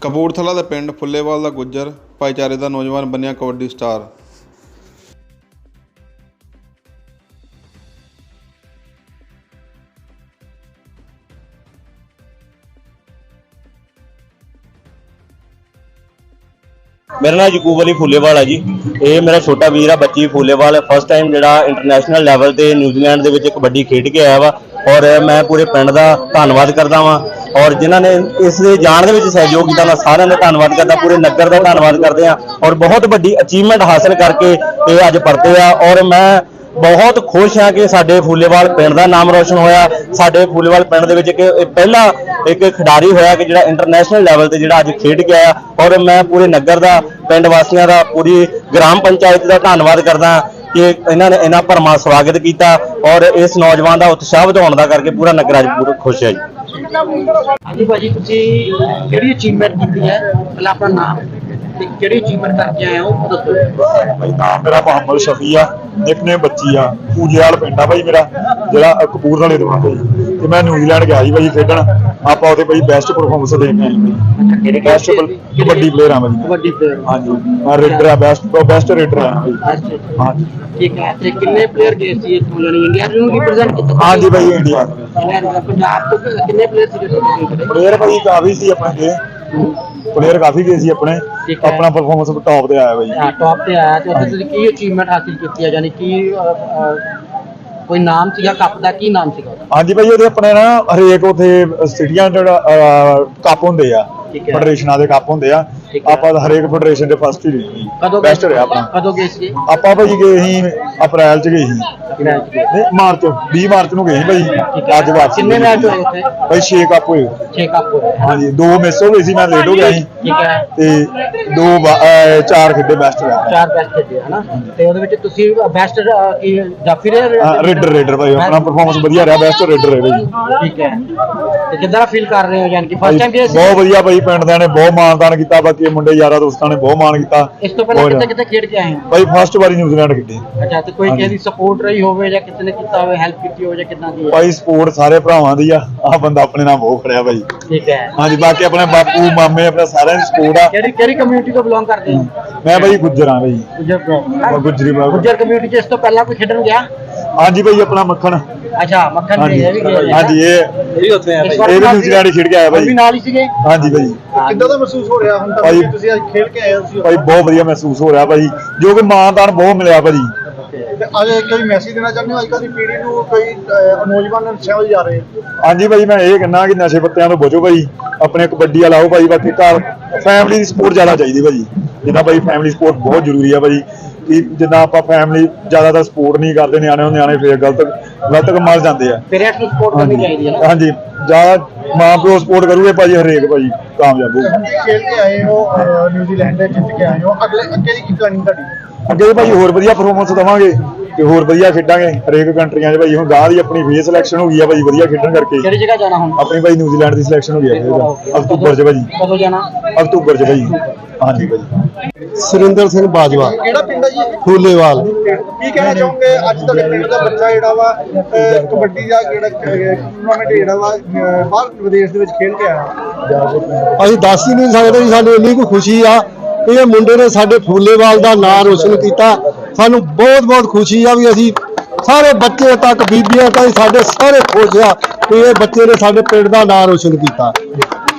ਕਪੂਰਥਲਾ ਦੇ ਪਿੰਡ ਫੁੱਲੇਵਾਲ ਦਾ ਗੁੱਜਰ ਭਾਈਚਾਰੇ ਦਾ ਨੌਜਵਾਨ ਬਣਿਆ ਕਬੱਡੀ ਸਟਾਰ। ਮੇਰਾ ਨਾਮ ਯਕੂਬ ਅਲੀ ਫੁੱਲੇਵਾਲ ਹੈ ਜੀ। ਇਹ ਮੇਰਾ ਛੋਟਾ ਵੀਰ ਆ, ਬੱਚੀ ਫੁੱਲੇਵਾਲ। ਫਸਟ ਟਾਈਮ ਜਿਹੜਾ ਇੰਟਰਨੈਸ਼ਨਲ ਲੈਵਲ ਤੇ ਨਿਊਜ਼ੀਲੈਂਡ ਦੇ ਵਿੱਚ ਕਬੱਡੀ ਖੇਡ ਕੇ ਆਇਆ ਵਾ। ਔਰ ਮੈਂ ਪੂਰੇ ਪਿੰਡ ਦਾ ਧੰਨਵਾਦ ਕਰਦਾ ਵਾਂ। ਔਰ ਜਿਨ੍ਹਾਂ ਨੇ ਇਸ ਦੇ ਜਾਣ ਦੇ ਵਿੱਚ ਸਹਿਯੋਗ ਕੀਤਾ, ਮੈਂ ਸਾਰਿਆਂ ਦਾ ਧੰਨਵਾਦ ਕਰਦਾ, ਪੂਰੇ ਨਗਰ ਦਾ ਧੰਨਵਾਦ ਕਰਦੇ ਆ ਔਰ ਬਹੁਤ ਵੱਡੀ ਅਚੀਵਮੈਂਟ ਹਾਸਲ ਕਰਕੇ ਇਹ ਅੱਜ ਪਰਤੇ ਆ। ਔਰ ਮੈਂ ਬਹੁਤ ਖੁਸ਼ ਹਾਂ ਕਿ ਸਾਡੇ ਫੂਲੇਵਾਲ ਪਿੰਡ ਦਾ ਨਾਮ ਰੋਸ਼ਨ ਹੋਇਆ। ਸਾਡੇ ਫੂਲੇਵਾਲ ਪਿੰਡ ਦੇ ਵਿੱਚ ਇੱਕ ਪਹਿਲਾ ਇੱਕ ਖਿਡਾਰੀ ਹੋਇਆ ਕਿ ਜਿਹੜਾ ਇੰਟਰਨੈਸ਼ਨਲ ਲੈਵਲ ਤੇ ਜਿਹੜਾ ਅੱਜ ਖੇਡ ਕੇ ਆਇਆ। ਔਰ ਮੈਂ ਪੂਰੇ ਨਗਰ ਦਾ, ਪਿੰਡ ਵਾਸੀਆਂ ਦਾ ਪੂਰੀ ਗ੍ਰਾਮ ਪੰਚਾਇਤ ਦਾ ਧੰਨਵਾਦ ਕਰਦਾ ਕਿ ਇਹਨਾਂ ਨੇ ਇਹਨਾਂ ਭਰਮਾ ਸਵਾਗਤ ਕੀਤਾ ਔਰ ਇਸ ਨੌਜਵਾਨ ਦਾ ਉਤਸ਼ਾਹ ਵਧਾਉਣ ਦਾ ਕਰਕੇ ਪੂਰਾ ਨਗਰ ਅੱਜ ਪੂਰਾ ਖੁਸ਼ ਹੈ ਜੀ। ਹਾਂਜੀ ਭਾਜੀ, ਤੁਸੀਂ ਕਿਹੜੀ ਅਚੀਵਮੈਂਟ ਕੀਤੀ ਹੈ? ਪਹਿਲਾਂ ਆਪਣਾ ਨਾਮ। ਤੇ ਕਿਹੜੀ ਅਚੀਵਮੈਂਟ ਕਰਕੇ ਆਏ ਹੋ ਉਹ ਦੱਸੋ। ਭਾਈ ਨਾਮ ਮੇਰਾ ਮੁਹੰਮਦ ਸ਼ਫੀ ਆ ਨਿਕਨੇ ਬੱਚੀ ਆ ਪੂਜੇਵਾਲ ਪਿੰਡ ਆ ਭਾਈ ਮੇਰਾ ਜਿਹੜਾ ਕਪੂਰਥਲੇ ਤੋਂ ਆ ਭਾਈ ਤੇ ਮੈਂ ਨਿਊਜ਼ੀਲੈਂਡ ਗਿਆ ਸੀ ਭਾਈ ਖੇਡਣ ਆਪਾਂ ਉਹਦੇ ਭਾਈ ਬੈਸਟ ਪਰਫਾਰਮੈਂਸ ਦੇ ਕੇ ਆਏ ਕਿਹੜੇ ਬੈਸਟ ਕਬੱਡੀ ਪਲੇਅਰ ਆ ਭਾਈ ਕਬੱਡੀ player। ਹਾਂਜੀ ਮੈਂ ਰੇਡਰ ਆ ਬੈਸਟ ਬੈਸਟ ਰੇਡਰ ਆ ਭਾਈ। ਹਾਂਜੀ। ਠੀਕ ਹੈ ਤੇ ਕਿੰਨੇ ਪਲੇਅਰ ਗਏ ਸੀ ਇੱਥੋਂ ਜਾਨੀ ਇੰਡੀਆ ਨੂੰ ਰਿਪਰੈਜ਼ੈਂਟ ਕੀਤਾ ਹਾਂਜੀ ਭਾਈ ਇੰਡੀਆ। ਪੰਜਾਬ ਤੋਂ ਕਿੰਨੇ ਪਲੇਅਰ ਸੀ ਜਿਹੜੇ ਪਲੇਅਰ ਭਾਈ ਕਾਫੀ ਸੀ ਆਪਣੇ ਦੇ ਪਲੇਅਰ ਕਾਫੀ ਗਏ ਸੀ ਆਪਣੇ। ਠੀਕ ਹੈ। ਆਪਣਾ ਪਰਫਾਰਮੈਂਸ ਟੌਪ ਤੇ ਆਇਆ ਭਾਈ ਟੌਪ ਤੇ ਆਇਆ ਤੇ ਉੱਥੇ ਤੁਸੀਂ ਕੀ ਅਚੀਵਮੈਂਟ ਹਾਸਿਲ ਕੀਤੀ ਹੈ ਯਾਨੀ ਕਿ ਅਹ, ਅਹ, ਕੋਈ ਨਾਮ ਸੀਗਾ ਕੱਪ ਦਾ? ਕੀ ਨਾਮ ਸੀਗਾ ਉਹਦਾ? ਹਾਂਜੀ ਭਾਈ ਉਹਦੇ ਆਪਣੇ ਨਾ ਹਰੇਕ ਉਥੇ ਸਿਟੀਆਂ ਜਿਹੜਾ ਕੱਪ ਹੁੰਦੇ ਆ। ਠੀਕ ਹੈ। ਫੈਡਰੇਸ਼ਨਾਂ ਦੇ ਕੱਪ ਹੁੰਦੇ ਆ। ਠੀਕ ਹੈ। ਆਪਾਂ ਤਾਂ ਹਰੇਕ ਫੈਡਰੇਸ਼ਨ ਦੇ ਫਸਟ ਹੀ ਰਹੀ ਕਦੋਂ ਗਏ ਬੈਸਟ ਰਿਹਾ ਆਪਣਾ ਕਦੋਂ ਗਏ ਸੀ? ਆਪਾਂ ਭਾਈ ਗਏ ਸੀ ਅਪ੍ਰੈਲ ਚ ਗਏ ਸੀ। ਨਹੀਂ ਮਾਰਚ 20 ਮਾਰਚ ਨੂੰ ਗਏ ਸੀ ਠੀਕ। ਅੱਜ ਵਾਪਸ ਕਿੰਨੇ ਮੈਚ ਹੋਏ ਉੱਥੇ? ਭਾਈ 6 ਕੱਪ ਹੋਏ। 6 ਕੱਪ ਹੋਏ। ਹਾਂਜੀ ਦੋ ਮਿਸ ਹੋ ਗਏ ਸੀ ਮੈਂ ਲੇਟ ਹੋ ਗਿਆ ਸੀ। ਠੀਕ ਹੈ। ਤੇ ਦੋ ਅਹ ਚਾਰ ਖੇਡੇ ਬੈਸਟ ਰਿਹਾ ਚਾਰ ਬੈਸਟ ਖੇਡੇ ਹਨਾ? ਤੇ ਉਹਦੇ ਵਿੱਚ ਤੁਸੀਂ ਬੈਸਟ ਕੀ ਜਾਫੀ ਰਹੇ ਰੇਡਰ ਰੇਡਰ ਭਾਈ। ਆਪਣਾ ਪਰਫਾਰਮੈਂਸ ਵਧੀਆ ਰਿਹਾ ਬੈਸਟ ਰੇਡਰ ਰਹੇ ਭਾਈ। ਠੀਕ ਹੈ। ਤੇ ਕਿੱਦਾਂ ਫੀਲ ਕਰ ਰਹੇ ਹੋ ਯਾਨੀ ਕਿ ਫਸਟ ਟਾਈਮ ਸੀ ਬਹੁਤ ਵਧੀਆ ਭਾਈ। ਪਿੰਡ ਦਿਆਂ ਨੇ ਬਹੁਤ ਮਾਣਦਾਨ ਕੀਤਾ ਬਾਕੀ ਮੁੰਡੇ ਯਾਰਾਂ ਦੋਸਤਾਂ ਨੇ ਬਹੁਤ ਮਾਣ ਕੀਤਾ। ਇਸ ਤੋਂ ਪਹਿਲਾਂ ਕਿੱਥੇ। ਕਿੱਥੇ ਖੇਡ ਕੇ ਆਏ ਹੋ? ਭਾਈ ਫਸਟ ਵਾਰੀ ਨਿਊਜ਼ੀਲੈਂਡ ਖੇਡੇ। ਅੱਛਾ ਤੇ ਕੋਈ। ਕਿਸੇ ਦੀ ਸਪੋਰਟ ਰਹੀ ਹੋਵੇ ਜਾਂ ਕਿਸੇ ਨੇ ਕੀਤਾ ਹੋਵੇ ਹੈਲਪ ਕੀਤੀ ਹੋਵੇ ਜਾਂ ਕਿੱਦਾਂ ਦੀ ਭਾਈ ਸਪੋਰਟ ਸਾਰੇ ਭਰਾਵਾਂ ਦੀ ਆ। ਆ ਬੰਦਾ ਆਪਣੇ ਨਾਲ ਬਹੁਤ ਖੜਿਆ ਭਾਈ। ਠੀਕ ਹੈ। ਹਾਂਜੀ ਬਾਕੀ ਆਪਣੇ ਬਾਪੂ ਮਾਮੇ ਆਪਣੇ ਸਾਰਿਆਂ ਦੀ ਸਪੋਰਟ ਆ। ਕਿਹੜੀ ਕਿਹੜੀ ਕਮਿਊਨਿਟੀ ਤੋਂ ਬਿਲੋਂਗ ਕਰਦੇ ਹੋ? ਮੈਂ ਭਾਈ ਗੁੱਜਰ ਭਾਈ। ਗੁੱਜਰ ਗੁੱਜਰੀ ਬਾਬਾ ਗੁੱਜਰ ਕਮਿਊਨਿਟੀ ਚ ਇਸ ਤੋਂ ਪਹਿਲਾਂ ਕੋਈ ਖੇਡਣ ਗਿਆ? ਹਾਂਜੀ ਭਾਈ ਆਪਣਾ ਮੱਖਣ। ਅੱਛਾ ਮੱਖਣ ਹਾਂਜੀ ਜੀ ਇਹ ਵੀ ਗਏ। ਹਾਂਜੀ ਇਹ ਇਹ ਵੀ ਉੱਥੇ ਆ ਇਹ ਵੀ ਨਿਊਜ਼ੀਲੈਂਡ ਹੀ ਖੇਡ ਕੇ ਆਇਆ ਉਹ ਵੀ ਭਾਈ ਨਾਲ ਹੀ ਸੀਗੇ? ਹਾਂਜੀ ਭਾਈ ਕਿੱਦਾਂ ਦਾ ਮਹਿਸੂਸ ਹੋ ਰਿਹਾ ਹੁਣ ਤੱਕ ਭਾਈ- ਤੁਸੀਂ ਅੱਜ ਖੇਡ ਕੇ ਆਏ ਹੋ ਤੁਸੀਂ? ਭਾਈ ਬਹੁਤ ਵਧੀਆ ਮਹਿਸੂਸ ਹੋ ਰਿਹਾ ਭਾਈ ਜੋ ਕਿ ਮਾਣਦਾਨ ਬਹੁਤ ਮਿਲਿਆ ਭਾਈ ਤੇ ਅੱਜ ਕੋਈ ਮੈਸੇਜ ਦੇਣਾ ਚਾਹੁੰਦੇ ਹੋ? ਅੱਜ ਕੱਲ੍ਹ ਦੀ ਪੀੜ੍ਹੀ ਨੂੰ ਕੋਈ ਅਹ, ਨੌਜਵਾਨ ਨਸ਼ਿਆਂ ਵੱਲ ਜਾ ਰਹੇ। ਹਾਂਜੀ ਭਾਈ ਮੈਂ ਇਹ ਕਹਿੰਦਾ ਕਿ ਨਸ਼ੇ ਪੱਤਿਆਂ ਤੋਂ ਬਚੋ ਭਾਈ ਆਪਣੇ ਕਬੱਡੀ ਵਾਲਾ ਆਓ ਭਾਈ ਬਾਕੀ ਘਰ ਫੈਮਿਲੀ ਦੀ ਸਪੋਰਟ ਜ਼ਿਆਦਾ ਚਾਹੀਦੀ ਭਾਈ ਜਿੱਦਾਂ ਭਾਈ ਫੈਮਿਲੀ ਸਪੋਰਟ ਬਹੁਤ ਜ਼ਰੂਰੀ ਆ ਭਾਈ ਕਿ ਜਿੱਦਾਂ ਆਪਾਂ ਫੈਮਿਲੀ ਜ਼ਿਆਦਾਤਰ ਸਪੋਰਟ ਨਹੀਂ ਕਰਦੇ ਨਿਆਣੇ ਨੂੰ ਨਿਆਣੇ ਫੇਰ ਗਲਤ ਗਲਤ ਕੰਮਾਂ 'ਚ ਜਾਂਦੇ ਆ। ਪੇਰੈਂਟਸ ਨੂੰ ਸਪੋਰਟ ਕਰਨੀ ਚਾਹੀਦੀ ਹੈ ਨਾ? ਹਾਂਜੀ ਜ਼ਿਆਦਾ ਮਾਂ ਪਿਓ ਸਪੋਰਟ ਕਰੂਗੇ ਭਾਈ ਹਰੇਕ ਭਾਈ ਕਾਮਯਾਬ ਹੋਊਗਾ ਖੇਡ ਕੇ ਆਏ ਹੋ ਨਿਊਜ਼ੀਲੈਂਡ ਦੇ ਜਿੱਤ ਕੇ ਆਏ ਹੋ? ਅਗਲੇ ਅੱਗੇ ਦੀ ਕੀ ਪਲਾਨਿੰਗ ਤੁਹਾਡੀ? ਅੱਗੇ ਵੀ ਭਾਈ ਹੋਰ ਵਧੀਆ ਪਰਫਾਰਮੈਂਸ ਦਵਾਂਗੇ। ਤੇ ਹੋਰ ਵਧੀਆ ਖੇਡਾਂਗੇ ਹਰੇਕ ਕੰਟਰੀਆਂ 'ਚ ਭਾਈ ਹੁਣ ਗਾਹ ਦੀ ਆਪਣੀ ਫੇਸ ਸਿਲੈਕਸ਼ਨ ਹੋ ਗਈ ਆ ਭਾਈ ਵਧੀਆ ਖੇਡਣ ਕਰਕੇ। ਕਿਹੜੀ ਜਗ੍ਹਾ ਜਾਣਾ ਹੁਣ? ਆਪਣੀ ਭਾਈ ਨਿਊਜ਼ੀਲੈਂਡ ਦੀ ਸਿਲੈਕਸ਼ਨ ਹੋ ਗਈ ਹੈ ਅਕਤੂਬਰ 'ਚ ਭਾਈ। ਕਦੋਂ ਜਾਣਾ? ਅਕਤੂਬਰ 'ਚ ਭਾਈ। ਹਾਂਜੀ ਭਾਈ। ਸੁਰਿੰਦਰ ਸਿੰਘ ਬਾਜਵਾ। ਕਿਹੜਾ ਪਿੰਡ ਹੈ ਜੀ? ਫੂਲੇਵਾਲ। ਕੀ ਕਹਿਣਾ ਚਾਹੋਗੇ? ਅੱਜ ਤੁਹਾਡੇ ਪਿੰਡ ਦਾ ਬੱਚਾ ਜਿਹੜਾ ਵਾ ਕਬੱਡੀ ਦਾ ਜਿਹੜਾ ਟੂਰਨਾਮੈਂਟ ਜਿਹੜਾ ਵਾ ਬਾਹਰ ਵਿਦੇਸ਼ ਦੇ ਵਿੱਚ ਖੇਡ ਕੇ ਆਇਆ। ਅਸੀਂ ਦੱਸ ਹੀ ਨਹੀਂ ਸਕਦੇ ਜੀ ਸਾਨੂੰ ਇੰਨੀ ਕੁ ਖੁਸ਼ੀ ਆ। ਇਹ ਮੁੰਡੇ ਨੇ ਸਾਡੇ ਫੂਲੇਵਾਲ ਦਾ ਨਾਂ ਰੋਸ਼ਨ ਕੀਤਾ। ਸਾਨੂੰ ਬਹੁਤ ਬਹੁਤ ਖੁਸ਼ੀ ਆ ਵੀ ਅਸੀਂ ਸਾਰੇ ਬੱਚੇ ਤੱਕ, ਬੀਬੀਆਂ ਤੱਕ, ਸਾਡੇ ਸਾਰੇ ਖੁਸ਼ ਆ ਕਿ ਇਹ ਬੱਚੇ ਨੇ ਸਾਡੇ ਪਿੰਡ ਦਾ ਨਾਂ ਰੋਸ਼ਨ ਕੀਤਾ।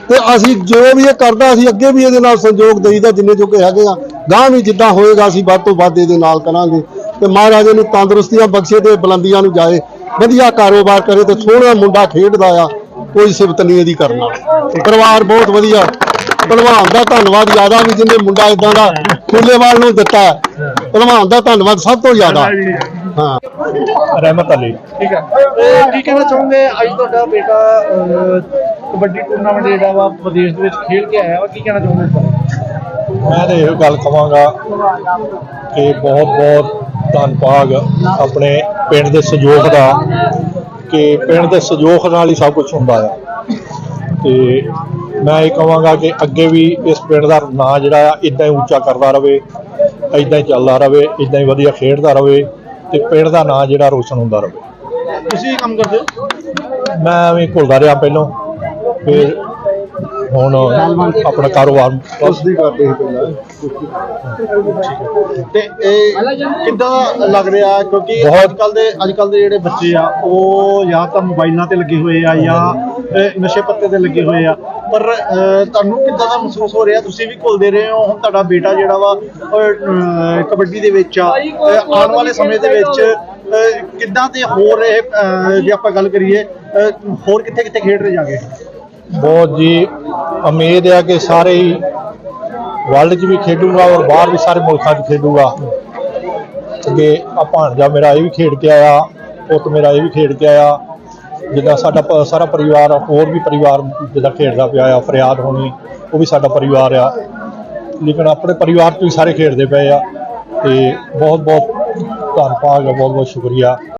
ਤੇ ਅਸੀਂ ਜੋ ਵੀ ਇਹ ਕਰਦਾ, ਅਸੀਂ ਅੱਗੇ ਵੀ ਇਹਦੇ ਨਾਲ ਸੰਯੋਗ ਦੇਈਦਾ, ਜਿੰਨੇ ਜੋਗੇ ਹੈਗੇ ਆ। ਗਾਂ ਵੀ ਜਿੱਦਾਂ ਹੋਏਗਾ, ਅਸੀਂ ਵੱਧ ਤੋਂ ਵੱਧ ਇਹਦੇ ਨਾਲ ਕਰਾਂਗੇ। ਤੇ ਮਹਾਰਾਜੇ ਨੂੰ ਤੰਦਰੁਸਤੀਆਂ ਬਖਸ਼ੇ ਤੇ ਬੁਲੰਦੀਆਂ ਨੂੰ ਜਾਏ। ਵਧੀਆ ਕਾਰੋਬਾਰ ਕਰੇ ਤੇ ਸੋਹਣਾ ਮੁੰਡਾ ਖੇਡਦਾ ਆ, ਕੋਈ ਸਿਫਤ ਨਹੀਂ ਇਹਦੀ ਕਰਨਾ ਪਰਿਵਾਰ ਬਹੁਤ ਵਧੀਆ। ਭਲਵਾਨ ਦਾ ਧੰਨਵਾਦ ਜ਼ਿਆਦਾ ਵੀ ਜਿਹਨੇ ਮੁੰਡਾ ਇਦਾਂ ਦਾ ਫੁੱਲੇਵਾਲ ਨੂੰ ਦਿੱਤਾ। ਭਲਵਾਨ ਦਾ ਧੰਨਵਾਦ ਸਭ ਤੋਂ ਜ਼ਿਆਦਾ। ਹਾਂ। ਰਹਿਮਤ ਅਲੀ। ਠੀਕ ਹੈ। ਤੇ ਕੀ ਕਹਿਣਾ ਚਾਹੋਗੇ? ਅੱਜ ਤੁਹਾਡਾ ਬੇਟਾ ਅਹ, ਕਬੱਡੀ ਟੂਰਨਾਮੈਂਟ ਜਿਹੜਾ ਵਾ ਵਿਦੇਸ਼ ਦੇ ਵਿੱਚ ਖੇਡ ਕੇ ਆਇਆ ਵਾ ਕੀ ਕਹਿਣਾ ਚਾਹੋਗੇ ਇਸ ਬਾਰੇ? ਮੈਂ ਤਾਂ ਇਹ ਗੱਲ ਕਹਾਂਗਾ ਕਿ ਬਹੁਤ ਬਹੁਤ ਧੰਨਵਾਦ ਆਪਣੇ ਪਿੰਡ ਦੇ ਸਹਿਯੋਗ ਦਾ ਕਿ ਪਿੰਡ ਦੇ ਸਹਿਯੋਗ ਨਾਲ ਹੀ ਸਭ ਕੁਝ ਹੁੰਦਾ ਆ। ਤੇ ਮੈਂ ਇਹ ਕਹਾਂਗਾ ਕਿ ਅੱਗੇ ਵੀ ਇਸ ਪਿੰਡ ਦਾ ਨਾਂ ਜਿਹੜਾ ਆ ਇਦਾਂ ਹੀ ਉੱਚਾ ਕਰਦਾ ਰਵੇ ਇਦਾਂ ਹੀ ਚੱਲਦਾ ਰਵੇ ਇਦਾਂ ਹੀ ਵਧੀਆ ਖੇਡਦਾ ਰਵੇ ਤੇ ਪਿੰਡ ਦਾ ਨਾਂ ਜਿਹੜਾ ਰੋਸ਼ਨ ਹੁੰਦਾ ਰਵੇ। ਤੁਸੀਂ ਕੰਮ ਕਰਦੇ ਹੋ? ਮੈਂ ਵੀ ਘੁਲਦਾ ਰਿਹਾ ਪਹਿਲੋਂ ਫਿਰ ਹੁਣ ਆਪਣਾ ਕਾਰੋਬਾਰ ਕੁਸ਼ਤੀ ਕਰਦੇ ਸੀ ਪਹਿਲਾਂ। ਤੇ ਇਹ ਕਿੱਦਾਂ ਲੱਗ ਰਿਹਾ? ਕਿਉਂਕਿ ਬਹੁਤ- ਅੱਜ ਕੱਲ ਦੇ ਅੱਜ ਕੱਲ ਦੇ ਜਿਹੜੇ ਬੱਚੇ ਆ ਉਹ ਜਾਂ ਤਾਂ ਮੋਬਾਈਲਾਂ ਤੇ ਲੱਗੇ ਹੋਏ ਆ ਜਾਂ ਨਸ਼ੇ ਪੱਤੇ ਤੇ ਲੱਗੇ ਹੋਏ ਆ। ਪਰ ਤੁਹਾਨੂੰ ਕਿੱਦਾਂ ਦਾ ਮਹਿਸੂਸ ਹੋ ਰਿਹਾ? ਤੁਸੀਂ ਵੀ ਘੁਲਦੇ ਰਹੇ ਹੋ। ਹੁਣ ਤੁਹਾਡਾ ਬੇਟਾ ਜਿਹੜਾ ਵਾ ਕਬੱਡੀ ਦੇ ਵਿੱਚ ਆ। ਆਉਣ ਵਾਲੇ ਸਮੇਂ ਦੇ ਵਿੱਚ ਕਿੱਦਾਂ ਦੇ ਹੋਰ ਇਹ ਜੇ ਆਪਾਂ ਗੱਲ ਕਰੀਏ ਹੋਰ ਕਿੱਥੇ ਕਿੱਥੇ ਖੇਡ ਰਹੇ ਜਾਗੇ? ਬਹੁਤ ਜੀ, ਉਮੀਦ ਹੈ ਕਿ ਸਾਰੇ ਹੀ ਵਰਲਡ 'ਚ ਵੀ ਖੇਡੂਗਾ ਔਰ ਬਾਹਰ ਵੀ ਸਾਰੇ ਮੁਲਕਾਂ 'ਚ ਖੇਡੂਗਾ। ਅੱਗੇ ਆ ਭਾਣਜਾ ਮੇਰਾ ਇਹ ਵੀ ਖੇਡ ਕੇ ਆਇਆ, ਪੁੱਤ ਮੇਰਾ ਇਹ ਵੀ ਖੇਡ ਕੇ ਆਇਆ। ਜਿੱਦਾਂ ਸਾਡਾ ਪ- ਸਾਰਾ ਪਰਿਵਾਰ, ਹੋਰ ਵੀ ਪਰਿਵਾਰ ਜਿੱਦਾਂ ਖੇਡਦਾ ਪਿਆ ਆ, ਫਰਿਆਦ ਹੋਣੀ, ਉਹ ਵੀ ਸਾਡਾ ਪਰਿਵਾਰ ਆ। ਲੇਕਿਨ ਆਪਣੇ ਪਰਿਵਾਰ ਤੋਂ ਵੀ ਸਾਰੇ ਖੇਡਦੇ ਪਏ ਆ ਤੇ ਬਹੁਤ ਬਹੁਤ ਧੰਨਵਾਦ ਬਹੁਤ ਬਹੁਤ ਸ਼ੁਕਰੀਆ।